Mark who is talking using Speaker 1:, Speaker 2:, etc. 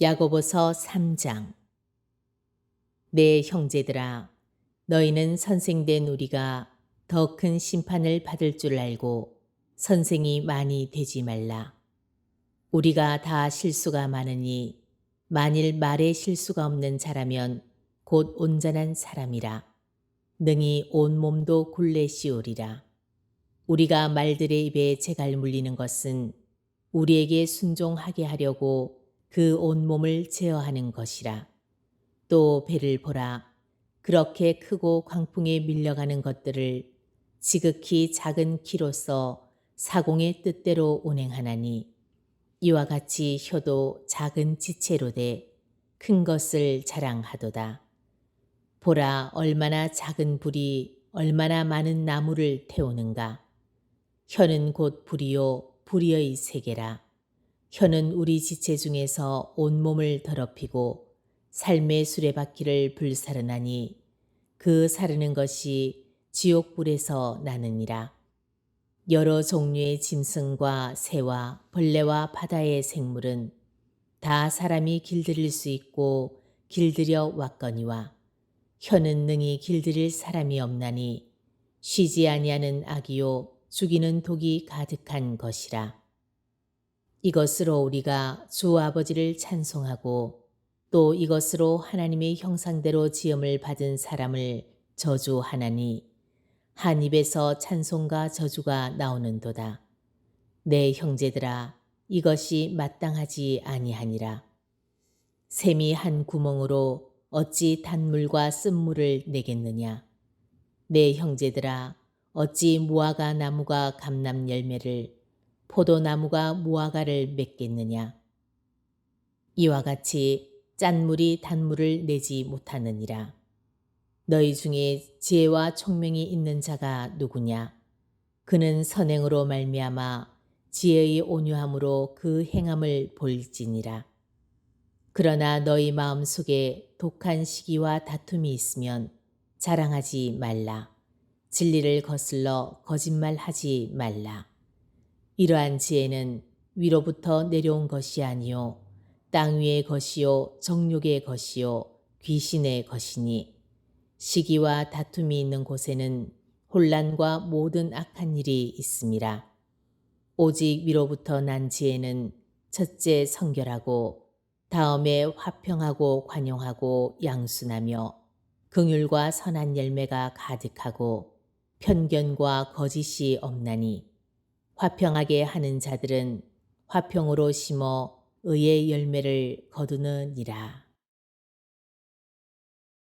Speaker 1: 야고보서 3장 내 형제들아 너희는 선생된 우리가 더 큰 심판을 받을 줄 알고 선생이 많이 되지 말라. 우리가 다 실수가 많으니 만일 말에 실수가 없는 자라면 곧 온전한 사람이라. 능히 온 몸도 굴레 씌우리라. 우리가 말들의 입에 재갈 물리는 것은 우리에게 순종하게 하려고 그 온몸을 제어하는 것이라. 또 배를 보라. 그렇게 크고 광풍에 밀려가는 것들을 지극히 작은 키로서 사공의 뜻대로 운행하나니 이와 같이 혀도 작은 지체로 돼 큰 것을 자랑하도다. 보라 얼마나 작은 불이 얼마나 많은 나무를 태우는가. 혀는 곧 불이요 불이의 세계라. 혀는 우리 지체 중에서 온몸을 더럽히고 삶의 수레바퀴를 불사르나니 그 사르는 것이 지옥불에서 나느니라. 여러 종류의 짐승과 새와 벌레와 바다의 생물은 다 사람이 길들일 수 있고 길들여 왔거니와 혀는 능히 길들일 사람이 없나니 쉬지 아니하는 악이요 죽이는 독이 가득한 것이라. 이것으로 우리가 주 아버지를 찬송하고 또 이것으로 하나님의 형상대로 지음을 받은 사람을 저주하나니 한 입에서 찬송과 저주가 나오는도다. 내 형제들아 이것이 마땅하지 아니하니라. 샘이 한 구멍으로 어찌 단물과 쓴물을 내겠느냐. 내 형제들아 어찌 무화과 나무가 감람 열매를 포도나무가 무화과를 맺겠느냐. 이와 같이 짠 물이 단물을 내지 못하느니라. 너희 중에 지혜와 총명이 있는 자가 누구냐? 그는 선행으로 말미암아 지혜의 온유함으로 그 행함을 볼지니라. 그러나 너희 마음 속에 독한 시기와 다툼이 있으면 자랑하지 말라. 진리를 거슬러 거짓말하지 말라. 이러한 지혜는 위로부터 내려온 것이 아니요 땅 위의 것이요 정욕의 것이요 귀신의 것이니 시기와 다툼이 있는 곳에는 혼란과 모든 악한 일이 있음이라. 오직 위로부터 난 지혜는 첫째 성결하고 다음에 화평하고 관용하고 양순하며 긍휼과 선한 열매가 가득하고 편견과 거짓이 없나니 화평하게 하는 자들은 화평으로 심어 의의 열매를 거두느니라.